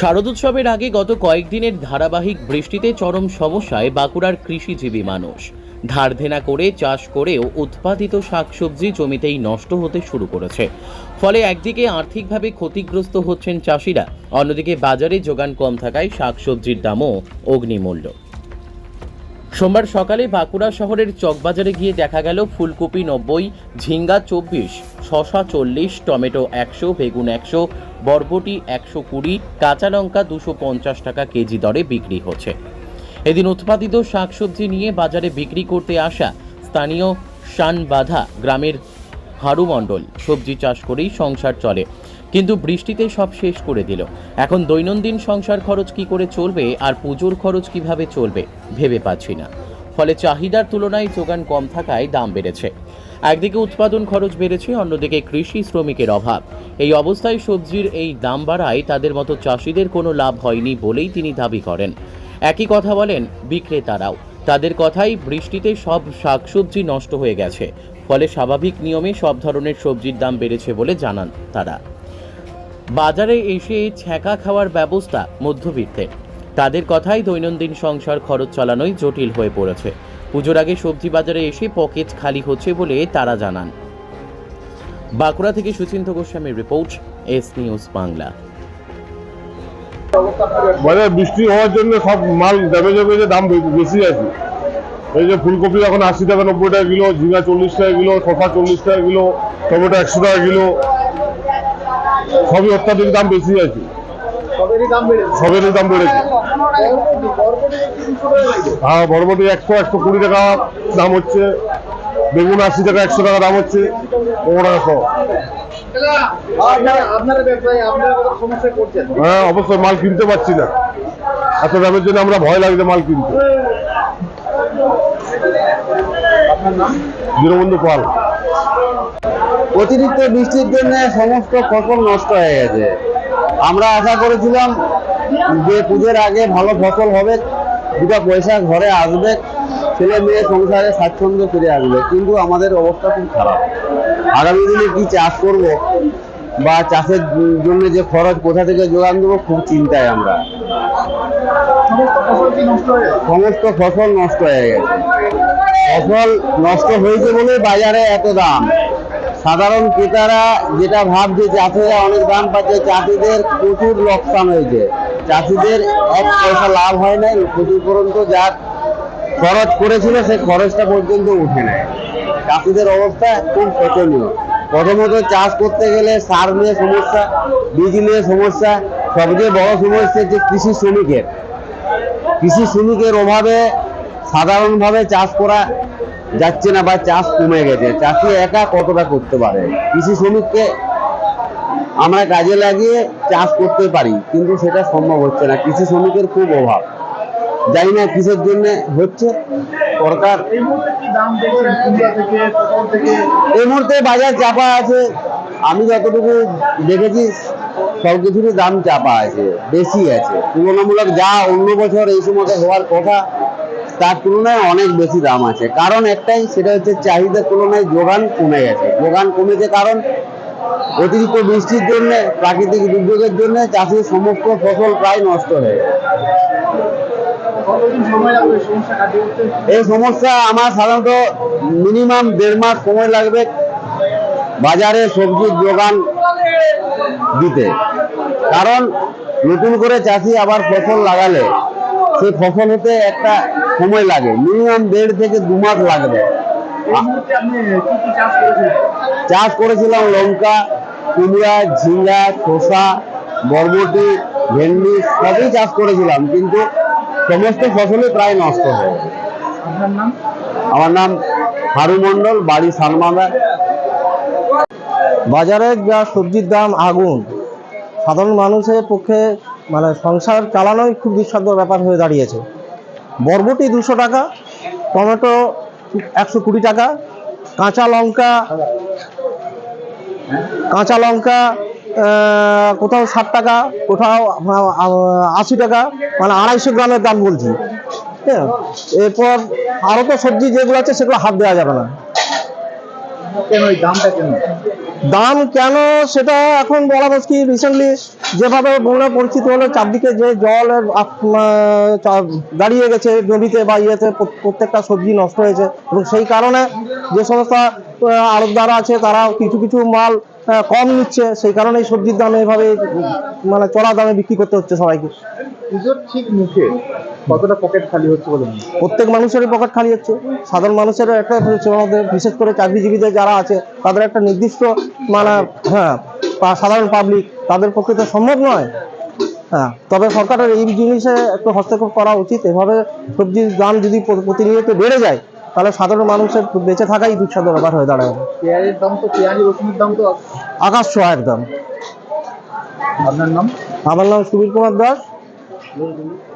শারদোৎসবের আগে গত কয়েকদিনের ধারাবাহিক বৃষ্টিতে চরম সমস্যায় বাঁকুড়ার কৃষিজীবী মানুষ। ধার দেনা করে চাষ করেও উৎপাদিত শাকসবজি জমিতেই নষ্ট হতে শুরু করেছে। ফলে একদিকে আর্থিকভাবে ক্ষতিগ্রস্ত হচ্ছেন চাষিরা, অন্যদিকে বাজারে যোগান কম থাকায় শাকসবজির দামও অগ্নিমূল্য। সোমবার সকালে বাঁকুড়া শহরের চকবাজারে গিয়ে দেখা গেল ফুলকপি নব্বই, ঝিঙ্গা চব্বিশ, শশা চল্লিশ, টমেটো একশো, বেগুন একশো বরবটি একশো কুড়ি, কাঁচা লঙ্কা দুশো পঞ্চাশ টাকা কেজি দরে বিক্রি হচ্ছে। এদিন উৎপাদিত শাকসবজি নিয়ে বাজারে বিক্রি করতে আসা স্থানীয় শানবাধা গ্রামের হারু মণ্ডল সবজি চাষ করেই সংসার চলে, কিন্তু বৃষ্টিতে সব শেষ করে দিল। এখন দৈনন্দিন সংসার খরচ কি করে চলবে আর পুজোর খরচ কীভাবে চলবে ভেবে পাচ্ছি না। ফলে চাহিদার তুলনায় যোগান কম থাকায় দাম বেড়েছে। একদিকে উৎপাদন খরচ বেড়েছে, অন্যদিকে কৃষি শ্রমিকের অভাব। এই অবস্থায় সবজির এই দাম বাড়ায় তাদের মতো চাষিদের কোনো লাভ হয়নি বলেই তিনি দাবি করেন। একই কথা বলেন বিক্রেতারাও। তাদের কথাই বৃষ্টিতে সব শাকসবজি নষ্ট হয়ে গেছে। ফলে স্বাভাবিক নিয়মে সব ধরনের সবজির দাম বেড়েছে বলে জানান তারা। বাজারে এসে ছ্যাঁকা খাওয়ার ব্যবস্থা মধ্যবিত্তের। তাদের কথাই দৈনন্দিন সংসার খরচ চালানোই জটিল হয়ে পড়েছে। পুজোর আগে সবজি বাজারে এসে পকেট খালি হচ্ছে বলে তারা জানান। বাঁকুড়া থেকে সুচিন্ত গোস্বামীর রিপোর্ট, এস নিউজ বাংলা। বাজারে বৃষ্টি হওয়ার জন্য সব মাল ড্যামেজ হয়ে গেছে দাম বেশি আছে। এই যে ফুলকপি এখন আশি টাকা, নব্বই টাকা কিলো, ঝিঙা চল্লিশ টাকা কিলো, শসা চল্লিশ টাকা কিলো, টমেটো একশো টাকা কিলো। সবই অত্যাধিক দাম বেশি আছে। সবেরই দাম বেড়েছে। হ্যাঁ বরবটি একশো একশো কুড়ি টাকা দাম হচ্ছে। বেগুন আশি টাকা একশো টাকা দাম হচ্ছে। পনেরো টাকা হ্যাঁ অবশ্যই মাল কিনতে পারছি না। এত দামের জন্য আমরা ভয় লাগছে মাল কিনতে। দীনবন্ধু পাল। অতিরিক্ত বৃষ্টির জন্য সমস্ত ফসল নষ্ট হয়ে গেছে। আমরা আশা করেছিলাম যে পুজোর আগে ভালো ফসল হবে, দুটো পয়সা ঘরে আসবে, ছেলে মেয়ে সংসারে স্বাচ্ছন্দ্য ফিরে আসবে। কিন্তু আমাদের অবস্থা খুব খারাপ। আগামী দিনে কি চাষ করব বা চাষের জন্য যে খরচ, কোথা থেকে যোগান দেবো খুব চিন্তায় আমরা। সমস্ত ফসল নষ্ট হয়ে গেছে। ফসল নষ্ট হয়েছে বলে বাজারে এত দাম। সাধারণ ক্রেতারা যেটা ভাবছে চাষিরা অনেক দাম পাচ্ছে, চাষিদের প্রচুর লোকসান হয়েছে। চাষিদের এক পয়সা লাভ হয় নাই ক্ষতিপূরন্ত যা খরচ করেছিল সেই খরচটা পর্যন্ত উঠে নেয় চাষিদের অবস্থা খুব শোচনীয়। প্রথমত চাষ করতে গেলে সার নিয়ে সমস্যা, বীজ নিয়ে সমস্যা, সবচেয়ে বড় সমস্যা হচ্ছে কৃষি শ্রমিকের। কৃষি শ্রমিকের অভাবে সাধারণভাবে চাষ করা যাচ্ছে না বা চাষ কমে গেছে। চাষি একা কতটা করতে পারে? কৃষি শ্রমিককে আমরা কাজে লাগিয়ে চাষ করতে পারি, কিন্তু সেটা সম্ভব হচ্ছে না। কৃষি শ্রমিকের খুব অভাব। জানি না কিসের জন্য হচ্ছে। সরকার এই মুহূর্তে বাজার চাপা আছে। আমি যতটুকু দেখেছি, সব কিছুরই দাম চাপা আছে, বেশি আছে। তুলনামূলক যা অন্য বছর এই সময় হওয়ার কথা তার তুলনায় অনেক বেশি দাম আছে। কারণ একটাই সেটা হচ্ছে চাহিদার তুলনায় যোগান কমে গেছে। যোগান কমেছে কারণ অতিরিক্ত বৃষ্টির জন্য প্রাকৃতিক দুর্যোগের জন্য চাষির সমস্ত ফসল প্রায় নষ্ট হয়ে এই সমস্যা এই সমস্যা আমার সাধারণত মিনিমাম দেড় মাস সময় লাগবে বাজারে সবজির যোগান দিতে। কারণ নতুন করে চাষি আবার ফসল লাগালে সেই ফসল হতে একটা সময় লাগে। মিনিমাম দেড় থেকে দু মাস লাগবে। চাষ করেছিলাম লঙ্কা কুমড়া ঝিঙ্গা শসা বরবটি ভেন্ডি সবই চাষ করেছিলাম কিন্তু সমস্ত ফসলই প্রায় নষ্ট হয়ে গেছে। আমার নাম হারু মণ্ডল বাড়ি সালমাদা বাজারে যা সবজির দাম আগুন সাধারণ মানুষের পক্ষে মানে সংসার চালানোই খুব দুঃসাধ্য ব্যাপার হয়ে দাঁড়িয়েছে। বরবটি দুশো টাকা, টমেটো একশো কুড়ি টাকা, কাঁচা লঙ্কা কাঁচা লঙ্কা কোথাও ষাট টাকা, কোথাও আশি টাকা মানে আড়াইশো গ্রামের দাম বলছি। হ্যাঁ এরপর আরও তো সবজি যেগুলো আছে সেগুলো হাত দেওয়া যাবে না। দাম কেন সেটা এখন বলা মুশকিল রিসেন্টলি যেভাবে বন্যা পরিস্থিতি হলো চারদিকে যে চা- দাঁড়িয়ে গেছে জমিতে বা ইয়েতে প্রত্যেকটা সবজি নষ্ট হয়েছে এবং সেই কারণে যে সমস্ত আড়তদার আছে তারা কিছু কিছু মাল কম নিচ্ছে সেই কারণে সবজির দাম এইভাবে উম, মানে চড়া দামে বিক্রি করতে হচ্ছে সবাইকে। পুজোর ঠিক মুখে কতটা পকেট খালি হচ্ছে বলে প্রত্যেক মানুষেরই পকেট খালি হচ্ছে। সাধারণ মানুষেরও একটা হচ্ছে আমাদের বিশেষ করে চাকরিজীবীদের যারা আছে তাদের একটা নির্দিষ্ট মানে হ্যাঁ সাধারণ পাবলিক তাদের পক্ষে তো সম্ভব নয়। হ্যাঁ তবে সরকারের এই জিনিসে একটু হস্তক্ষেপ করা উচিত। এভাবে সবজির দাম যদি প্রতিনিয়ত বেড়ে যায় তাহলে সাধারণ মানুষের বেঁচে থাকাই দুঃসাধ্য ব্যাপার হয়ে দাঁড়ায় পেঁয়াজের দাম তো পেঁয়াজি রসুনের দাম তো আকাশ ছোঁয়া একদম। আপনার নাম? আমার নাম Subir Kumar Das. What do you